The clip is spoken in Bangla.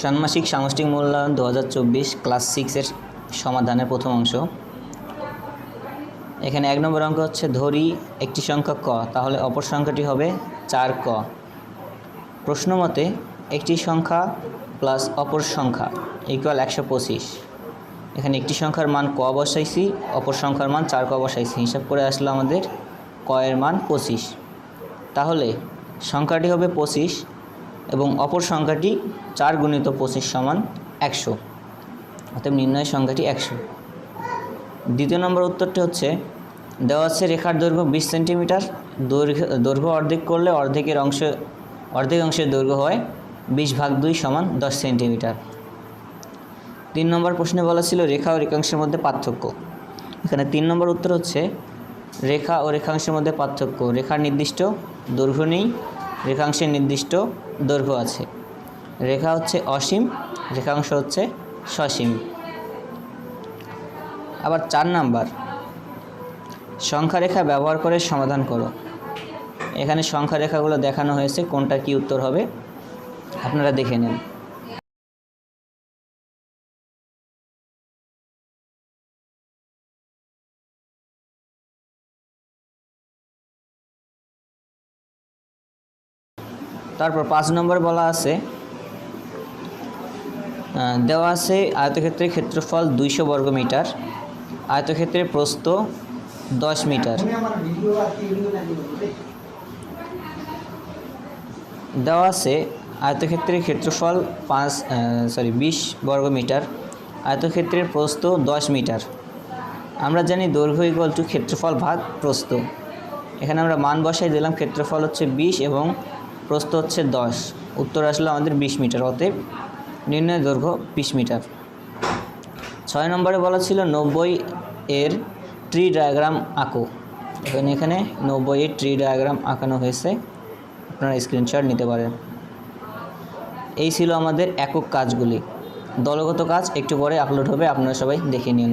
ষান্মাসিক সামষ্টিক মূল্যায়ন দু হাজার চব্বিশ ক্লাস সিক্সের সমাধানের প্রথম অংশ। এখানে এক নম্বর অঙ্ক হচ্ছে ধরি একটি সংখ্যা ক, তাহলে অপর সংখ্যাটি হবে চার ক। প্রশ্ন মতে একটি সংখ্যা প্লাস অপর সংখ্যা ইকুয়াল একশো পঁচিশ। এখানে একটি সংখ্যার মান ক বসাইছি, অপর সংখ্যার মান চার ক বসাইছি। হিসাব করে আসলো আমাদের ক এর মান পঁচিশ। তাহলে সংখ্যাটি হবে পঁচিশ এবং অপর সংখ্যাটি চার গুণিত পঁচিশ সমান একশো। অর্থাৎ নির্ণয় সংখ্যাটি একশো। দ্বিতীয় নম্বর উত্তরটি হচ্ছে, দেওয়া আছে রেখার দৈর্ঘ্য বিশ সেন্টিমিটার। দৈর্ঘ্য দৈর্ঘ্য অর্ধেক করলে অর্ধেকের অংশ, অর্ধেক অংশের দৈর্ঘ্য হয় বিশ ভাগ দুই সমান দশ সেন্টিমিটার। তিন নম্বর প্রশ্নে বলা ছিল রেখা ও রেখাংশের মধ্যে পার্থক্য। এখানে তিন নম্বর উত্তর হচ্ছে, রেখা ও রেখাংশের মধ্যে পার্থক্য। রেখার নির্দিষ্ট দৈর্ঘ্য নেই রেখাংশের নির্দিষ্ট দৈর্ঘ্য আছে। রেখা হচ্ছে অসীম, রেখাংশ হচ্ছে সসীম। আবার চার নাম্বার। সংখ্যারেখা ব্যবহার করে সমাধান করো। এখানে সংখ্যা রেখাগুলো দেখানো হয়েছে কোনটা কি উত্তর হবে? আপনারা দেখে নেন। তারপর পাঁচ নম্বর বলা আছে দেওয়া আছে আয়তক্ষেত্রের ক্ষেত্রফল দুইশো বর্গ মিটার, আয়তক্ষেত্রের প্রস্থ দশ মিটার। দেওয়া আছে আয়তক্ষেত্রের ক্ষেত্রফল পাঁচ সরি বিশ বর্গ মিটার, আয়তক্ষেত্রের প্রস্থ দশ মিটার। আমরা জানি দৈর্ঘ্য ইকুয়াল টু ক্ষেত্রফল ভাগ প্রস্থ। এখানে আমরা মান বসাই দিলাম, ক্ষেত্রফল হচ্ছে বিশ এবং প্রস্থ হচ্ছে দশ। উত্তর আসলে আমাদের বিশ মিটার, অতএব নির্ণয় দৈর্ঘ্য বিশ মিটার। ছয় নম্বরে বলা ছিল নব্বই এর ট্রি ডায়াগ্রাম আঁকো। এখানে এখানে নব্বই এর ট্রি ডায়াগ্রাম আঁকানো হয়েছে। আপনারা স্ক্রিনশট নিতে পারেন। এই ছিল আমাদের একক কাজগুলি। দলগত কাজ, একটু পরে আপলোড হবে, আপনারা সবাই দেখে নিন।